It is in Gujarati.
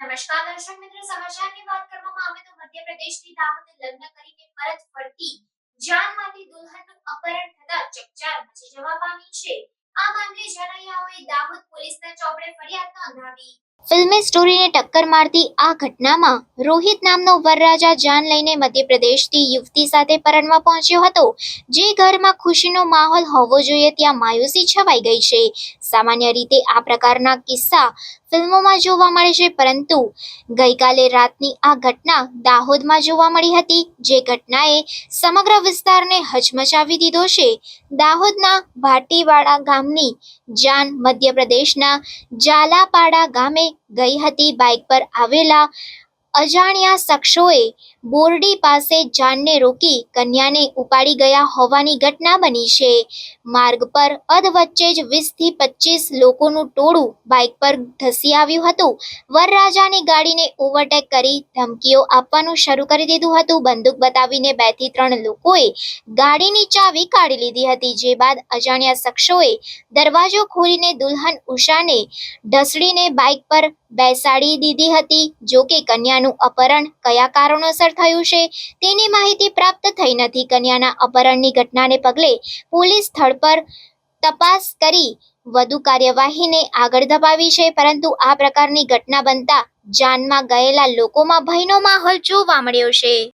નમસ્કાર દર્શક મિત્રો, સમાચારની વાત કરવામાં આવે તો મધ્યપ્રદેશની દાહોદ લગ્ન કરીને પરત ફરતી જાનમાંથી દુલ્હનનું અપહરણ થતા ચકચાર મચી જવા પામી છે. આ મામલે જનૈયાઓએ દાહોદ પોલીસના ચોપડે ફરિયાદ નોંધાવી. ફિલ્મી સ્ટોરીને ટક્કર મારતી આ ઘટનામાં રોહિત નામનો વરરાજા જાન લઈને મધ્યપ્રદેશથી યુવતી સાથે પરણવા પહોંચ્યો હતો. જે ઘરમાં ખુશીનો માહોલ હોવો જોઈએ ત્યાં માયુસી છવાઈ ગઈ છે. સામાન્ય રીતે આ પ્રકારના કિસ્સા ફિલ્મોમાં જોવા મળે છે, પરંતુ ગઈકાલે રાતની આ ઘટના દાહોદમાં જોવા મળી હતી. જે ઘટનાએ સમગ્ર વિસ્તારને હચમચાવી દીધો છે. દાહોદના ભાટીવાડા ગામની જાન મધ્યપ્રદેશના જાલાપાડા ગામે ગઈ હતી. બાઇક પર આવેલા અજાણ્યા શખ્સોએ બોરડી પાસે જાનને રોકી કન્યાને ઉપાડી ગયા હોવાની ઘટના બની છે. માર્ગ પર અધવચ્ચે જ વીસથી પચીસ લોકોનું ટોળું બાઇક પર ધસી આવ્યું હતું. વરરાજાની ગાડીને ઓવરટેક કરી ધમકીઓ આપવાનું શરૂ કરી દીધું હતું. બંદૂક બતાવીને બેથી ત્રણ લોકોએ ગાડીની ચાવી કાઢી લીધી હતી, જે બાદ અજાણ્યા શખ્સોએ દરવાજો ખોલીને દુલ્હન ઉષાને ઢસડીને બાઇક પર બેસાડી દીધી હતી. જો કે કન્યાનું અપહરણ કયા કારણોસર થયું છે, તેની માહિતી પ્રાપ્ત થઈ નથી. કન્યાના અપહરણની ઘટનાને પગલે પોલીસ સ્થળ પર તપાસ કરી વધુ કાર્યવાહીને આગળ ધપાવી છે. પરંતુ આ પ્રકારની ઘટના બનતા જાનમાં ગયેલા લોકોમાં ભયનો માહોલ જોવા મળ્યો છે.